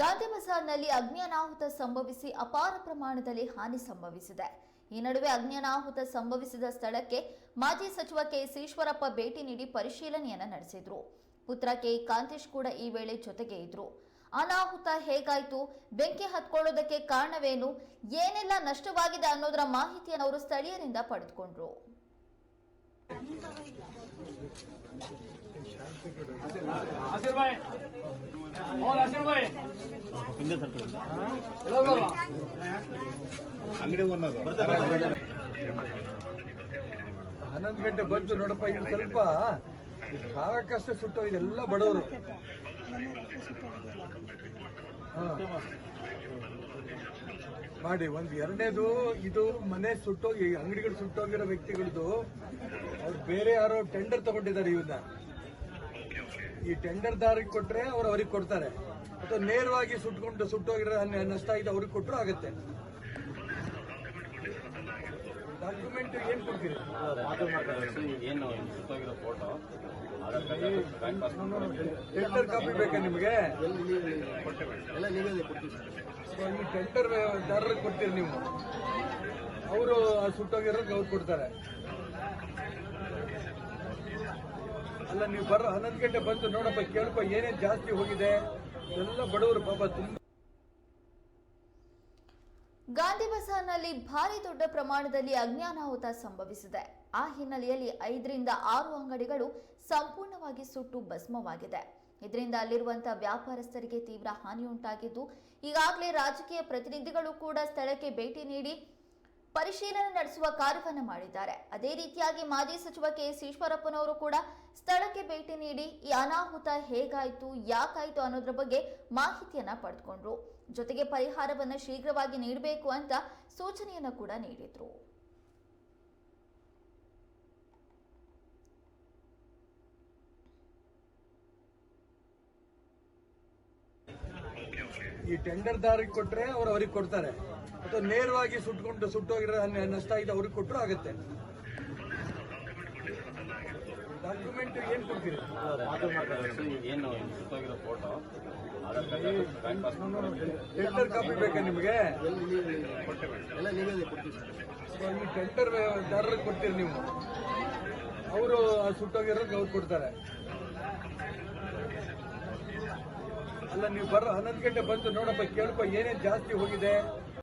ಗಾಂಧಿ ಬಜಾರ್ನಲ್ಲಿ ಅಗ್ನಿಯನಾಹುತ ಸಂಭವಿಸಿ ಅಪಾರ ಪ್ರಮಾಣದಲ್ಲಿ ಹಾನಿ ಸಂಭವಿಸಿದೆ. ಈ ನಡುವೆ ಅಗ್ನಿಯನಾಹುತ ಸಂಭವಿಸಿದ ಸ್ಥಳಕ್ಕೆ ಮಾಜಿ ಸಚಿವ ಕೆ ಈಶ್ವರಪ್ಪ ಭೇಟಿ ನೀಡಿ ಪರಿಶೀಲನೆಯನ್ನ ನಡೆಸಿದ್ರು. ಪುತ್ರ ಕೆ ಕಾಂತೇಶ್ ಕೂಡ ಈ ವೇಳೆ ಜೊತೆಗೆ ಇದ್ರು. ಅನಾಹುತ ಹೇಗಾಯ್ತು? ಬೆಂಕಿ ಹತ್ಕೊಳ್ಳೋದಕ್ಕೆ ಕಾರಣವೇನು? ಏನೆಲ್ಲ ನಷ್ಟವಾಗಿದೆ ಅನ್ನೋದರ ಮಾಹಿತಿಯನ್ನು ಅವರು ಸ್ಥಳೀಯರಿಂದ ಪಡೆದುಕೊಂಡ್ರು. ಹನ್ನೊಂದು ಗಂಟೆ ಬಂತು ನೋಡಪ್ಪ, ಇಲ್ಲಿ ಸ್ವಲ್ಪ ಭಾಗಕ್ಕಷ್ಟೇ ಸುಟ್ಟು ಇದೆಲ್ಲ ಬಡವರು. ಮಾಡಿ, ಒಂದು ಎರಡನೇದು, ಇದು ಮನೆ ಸುಟ್ಟೋಗಿ, ಅಂಗಡಿಗಳು ಸುಟ್ಟೋಗಿರೋ ವ್ಯಕ್ತಿಗಳದ್ದು ಅವ್ರು ಬೇರೆ ಯಾರೋ ಟೆಂಡರ್ ತಗೊಂಡಿದ್ದಾರೆ ಇವನ್ನ ಈ ಟೆಂಡರ್ ದಾರಿಗೆ ಕೊಟ್ಟರೆ ಅವ್ರು ಅವ್ರಿಗೆ ಕೊಡ್ತಾರೆ. ಅಥವಾ ನೇರವಾಗಿ ಸುಟ್ಕೊಂಡು ಸುಟ್ಟೋಗಿರೋ ನಷ್ಟ ಆಗಿದೆ ಅವ್ರಿಗೆ ಕೊಟ್ಟರು ಆಗುತ್ತೆ. ಡಾಕ್ಯುಮೆಂಟ್ ಏನು ಕೊಡ್ತೀರಿ? ಟೆಂಡರ್ ಕಾಪಿ ಬೇಕಾ ನಿಮಗೆ? ಈ ಟೆಂಡರ್ ದಾರರಿಗೆ ಕೊಡ್ತೀರಿ ನೀವು. ಅವರು ಸುಟ್ಟೋಗಿರೋ ಅವ್ರು ಕೊಡ್ತಾರೆ. ಅಲ್ಲ, ನೀವು ಬರ ಹನ್ನೊಂದು ಗಂಟೆ ಬಂದು ನೋಡಪ್ಪ, ಕೇಳಪ್ಪ ಏನೇನ್ ಜಾಸ್ತಿ ಹೋಗಿದೆ. ಎಲ್ಲ ಬಡವರು ಪಾಪ ತುಂಬ ಗಾಂಧಿ ಬಜಾರ್ನಲ್ಲಿ ಭಾರಿ ದೊಡ್ಡ ಪ್ರಮಾಣದಲ್ಲಿ ಅಜ್ಞಾನಾಹುತ ಸಂಭವಿಸಿದೆ. ಆ ಹಿನ್ನೆಲೆಯಲ್ಲಿ ಐದರಿಂದ ಆರು ಅಂಗಡಿಗಳು ಸಂಪೂರ್ಣವಾಗಿ ಸುಟ್ಟು ಭಸ್ಮವಾಗಿದೆ. ಇದರಿಂದ ಅಲ್ಲಿರುವಂತಹ ವ್ಯಾಪಾರಸ್ಥರಿಗೆ ತೀವ್ರ ಹಾನಿಯುಂಟಾಗಿದ್ದು, ಈಗಾಗಲೇ ರಾಜಕೀಯ ಪ್ರತಿನಿಧಿಗಳು ಕೂಡ ಸ್ಥಳಕ್ಕೆ ಭೇಟಿ ನೀಡಿ ಪರಿಶೀಲನೆ ನಡೆಸುವ ಕಾರ್ಯವನ್ನು ಮಾಡಿದ್ದಾರೆ. ಅದೇ ರೀತಿಯಾಗಿ ಮಾಜಿ ಸಚಿವ ಕೆ. ಎಸ್ ಈಶ್ವರಪ್ಪನವರು ಕೂಡ ಸ್ಥಳಕ್ಕೆ ಭೇಟಿ ನೀಡಿ ಈ ಅನಾಹುತ ಹೇಗಾಯಿತು, ಯಾಕಾಯಿತು ಅನ್ನೋದ್ರ ಬಗ್ಗೆ ಮಾಹಿತಿಯನ್ನ ಪಡೆದುಕೊಂಡ್ರು. ಜೊತೆಗೆ ಪರಿಹಾರವನ್ನು ಶೀಘ್ರವಾಗಿ ನೀಡಬೇಕು ಅಂತ ಸೂಚನೆಯನ್ನು ಕೂಡ ನೀಡಿದ್ರು. ಈ ಟೆಂಡರ್ ದಾರಿಗೆ ಕೊಟ್ರೆ ಅವ್ರು ಅವ್ರಿಗೆ ಕೊಡ್ತಾರೆ. ಅಥವಾ ನೇರವಾಗಿ ಸುಟ್ಕೊಂಡು ಸುಟ್ಟೋಗಿರೋ ನಷ್ಟ ಆಗಿದೆ ಅವ್ರಿಗೆ ಕೊಟ್ಟರು ಆಗುತ್ತೆ. ಡಾಕ್ಯುಮೆಂಟ್ ಏನು ಕೊಡ್ತೀರಿ? ಟೆಂಡರ್ ಕಾಪಿ ಬೇಕಾ ನಿಮಗೆ? ಈ ಟೆಂಡರ್ ದಾರರಿಗೆ ಕೊಡ್ತೀರಿ ನೀವು. ಅವರು ಸುಟ್ಟೋಗಿರೋಕೆ ಅವ್ರು ಕೊಡ್ತಾರೆ. ಅಲ್ಲ ನೀವು ಬರೋ ಹನ್ನೊಂದು ಗಂಟೆ ಬಂದು ನೋಡಪ್ಪ ಕೇಳಪ್ಪ ಏನೇನು ಜಾಸ್ತಿ ಹೋಗಿದೆ?